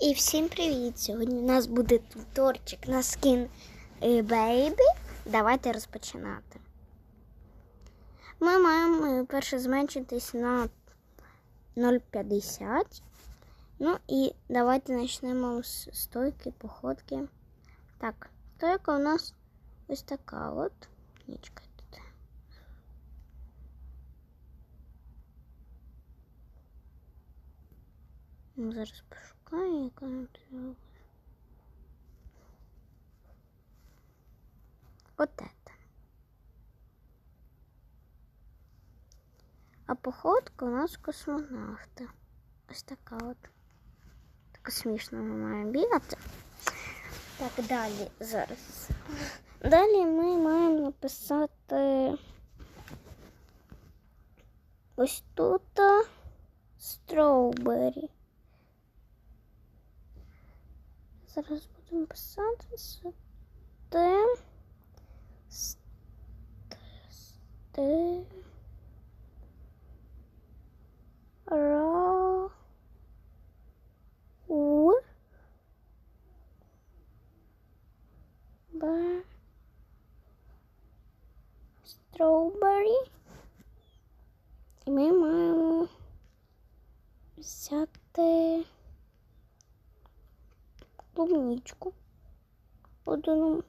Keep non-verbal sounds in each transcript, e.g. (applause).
І всім привіт! Сьогодні у нас буде туторчик на скін е, Бейбі. Давайте розпочинати. Ми маємо е, перше зменшитись на 0,50. Ну і давайте почнемо з стойки, походки. Так, стойка у нас ось така от. Ні, чекайте. Ну, Зараз пошукаю, яка нам треба. От это. А походка у нас космонавта. Ось така от. Так смішно ми маємо бігати. Так, далі зараз. Далі ми маємо написати ось тут строубері. Зараз будемо писати це Т. С- Т. С- Т. Ра. У. Б. Strawberry. І ми маємо взяти клубничку одну.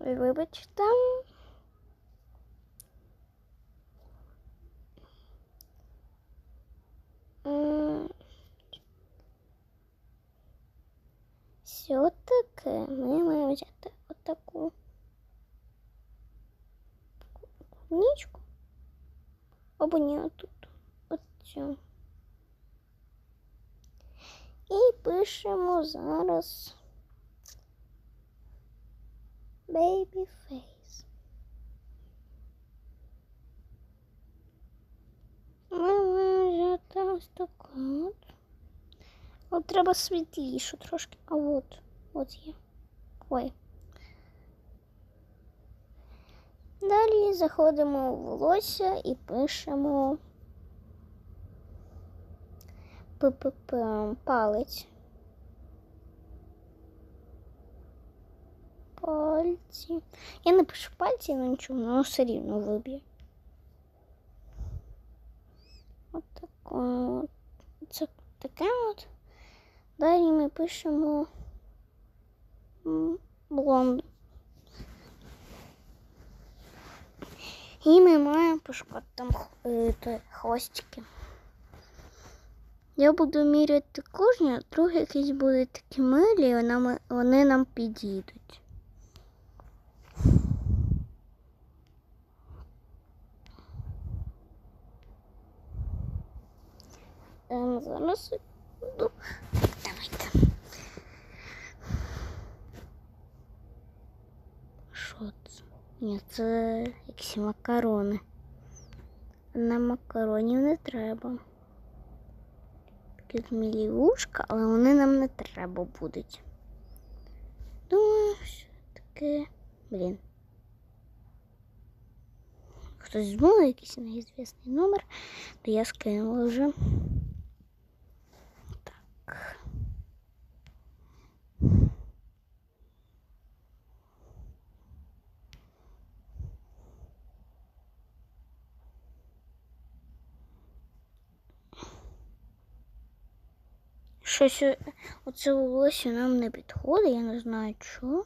Ой, (coughs) Вибачте. Все-таки ми маємо взяти отаку клубничку. Або ні, отут. Оцю. І пишемо зараз Baby Face. Ми взяти ось от. От треба світлішу трошки. А от, от є. Ой. Далі заходимо в волосся і пишемо ППП палець. Пальці. Я не пишу пальці, але нічого, воно все рівно виб'є. От таке от. Це таке от. Далі ми пишемо блонд. І ми маємо пошукати там хвостики. Я буду міряти кожні, а другі якісь будуть такі милі, нам- вони нам підійдуть. Ем, зараз секунду. Давайте. Що це? Ні, це якісь макарони. Нам макаронів не треба. Змілі але вони нам не треба будуть. Думаю, що таке. Блін. Хтось змовив якийсь неізвісний номер, то я скинула вже. Щось оце волосся нам не підходить, я не знаю чого.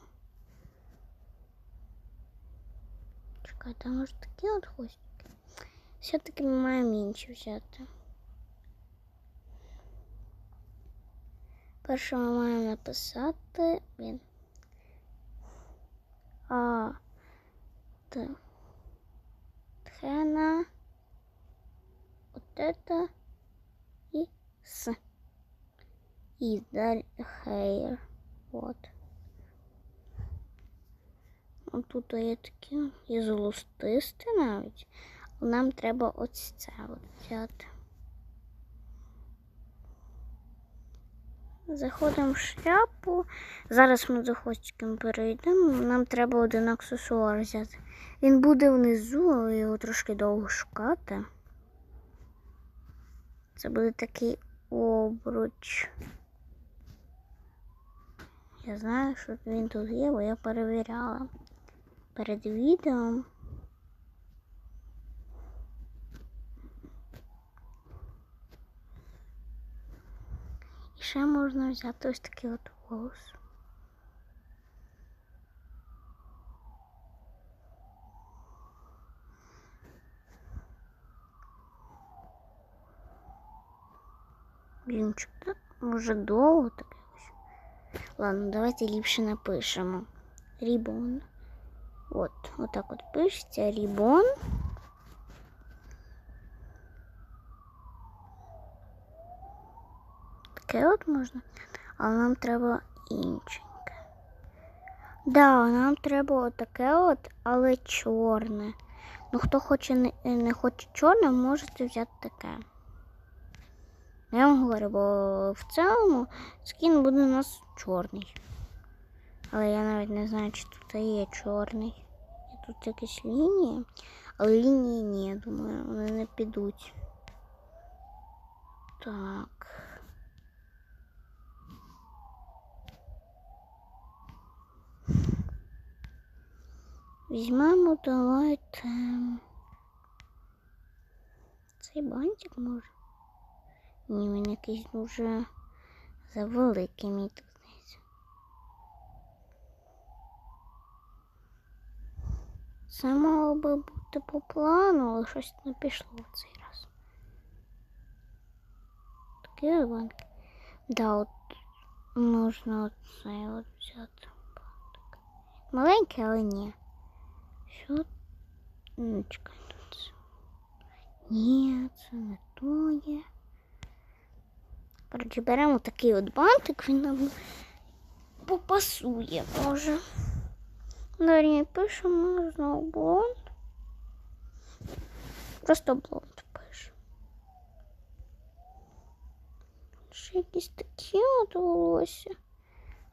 Чекайте, а може такі от хвостики? Все-таки ми маємо інші взяти. Перше ми маємо написати він. А Т. Тхена. Вот это и С. І далі hair. От. От тут є такі, є золотисті навіть. Нам треба ось це от взяти. Заходимо в шляпу. Зараз ми за хвостиком перейдемо. Нам треба один аксесуар взяти. Він буде внизу, але його трошки довго шукати. Це буде такий обруч. Я знаю, що він тут є, бо я перевіряла перед відео. І ще можна взяти ось такий от волос. Блін, що може довго таке ось. Ладно, давайте ліпше напишемо. Рібон. От, отак от пишеться рібон. Таке от можна, але нам треба іншеньке. Да, нам треба отаке от, але чорне. Ну, хто хоче не, не хоче чорне, можете взяти таке. Я вам говорю, бо в цілому скін буде у нас чорний. Але я навіть не знаю, чи тут є чорний. І тут якісь лінії, але лінії ні, думаю, вони не підуть. Так. Візьмемо, давайте. Цей бантик може. Ні, він якийсь дуже завеликий, мені так здається. Це мало би бути по плану, але щось не пішло в цей раз. Такі банки. Да, от можна оцей от взяти. Маленький, але ні. Що? Ну, чекай тут. Ні, це не то є. Коротше, беремо такий от бантик, він нам попасує, може. Далі пишемо знову блонд. Просто блонд пишемо. Ще якісь такі от волосся.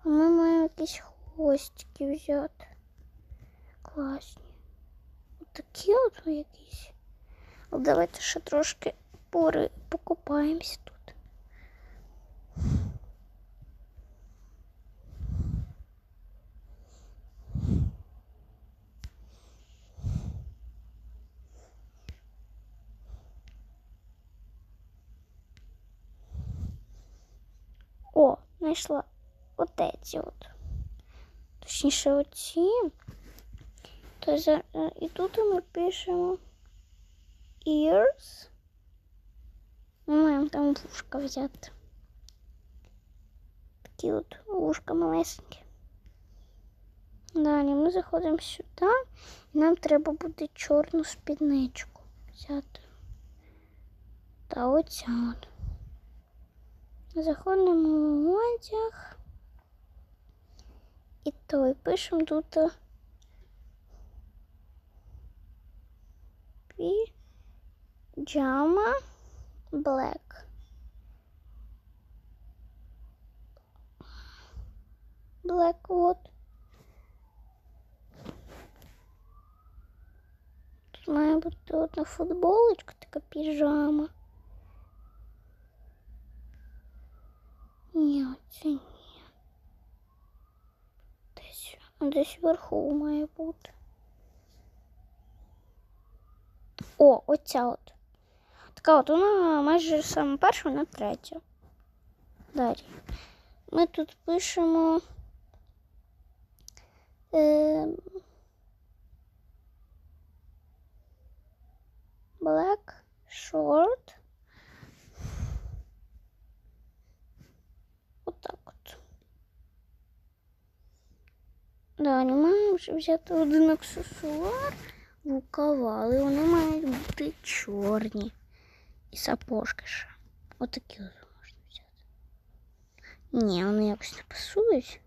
А ми маємо якісь хвостики взяти. Класні. Отакі от якісь. Але давайте ще трошки пори покупаємося тут. О, знайшла оці от. Точніше оці. То за... І тут ми пишемо ears. Ми маємо там вушка взяти. Такі от вушка малесенькі. Далі ми заходимо сюди, і нам треба буде чорну спідничку взяти. Та оця от. Заходимо в одяг. І той пишемо тут піджама black. Black вот. Тут має бути одна футболочка, така піжама. Ні, оце ні. Десь, десь вверху має бути. О, оця от. Така от вона майже саме перша, вона третя. Далі. Ми тут пишемо. Е, Black short. Отак от. Далі маємо вже взяти один аксесуар рукава, але вони мають бути чорні. І сапожки ще. Отакі от можна взяти. Ні, вони якось не пасують.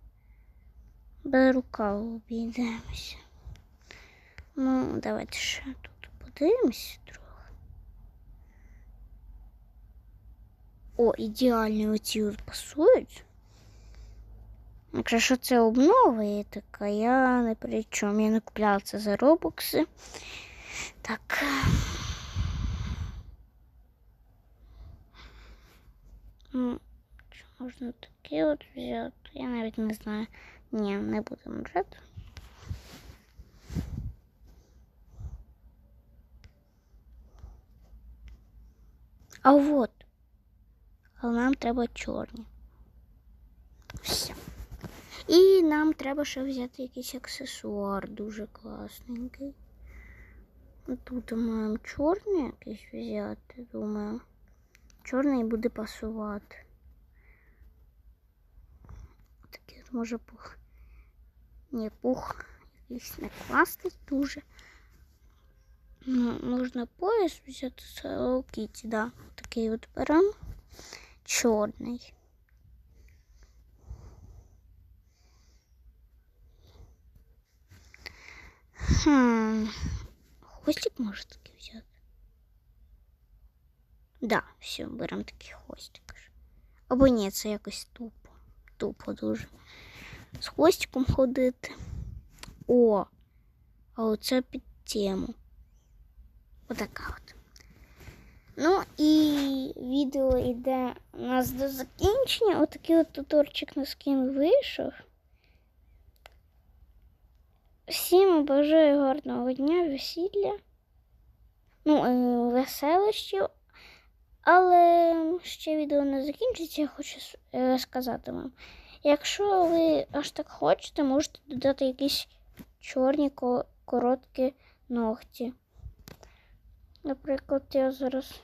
Без рукаву обійдемося. Ну, давайте ще тут подивимося трохи. О, ідеально оці от пасують. Якщо що це обнова є я не при чому. Я не купляла це за робокси. Так. Ну, чи можна таке от взяти? Я навіть не знаю. Ні, не будемо брати. А от. Але нам треба чорні. Все. І нам треба ще взяти якийсь аксесуар дуже класненький. Тут маємо чорний якийсь взяти, думаю. Чорний буде пасувати. Такий може пух. Ні, пух якийсь не класний дуже. Ну, можна пояс взяти Kitty, да. Такий от беремо. Чорний. Хм. Хвостик може такий взяти. Да, все, беремо такий хвостик. Або ні, це якось тупо. Тупо дуже. З хвостиком ходити. О! А оце під тему. Отака от. Ну і відео йде у нас до закінчення. Отакий от туторчик на скін вийшов. Всім бажаю гарного дня, весілля. Ну, е, веселощів. Але ще відео не закінчиться, я хочу е, сказати вам. Якщо ви аж так хочете, можете додати якісь чорні короткі ногті. Наприклад, я зараз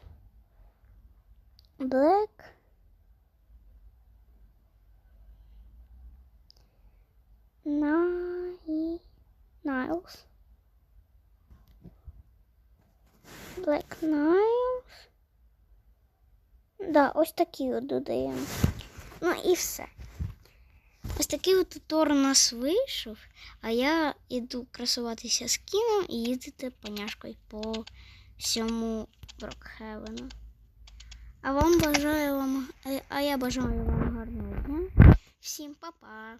Black. Nine. Niles. Black Niles. Да, ось такі от додаємо. Ну і все. Ось такий от тутор у нас вийшов, а я йду красуватися з кіном і їздити поняшкою по всьому Брокхевену. А вам бажаю вам, а- я бажаю вам гарного дня. Всім па-па!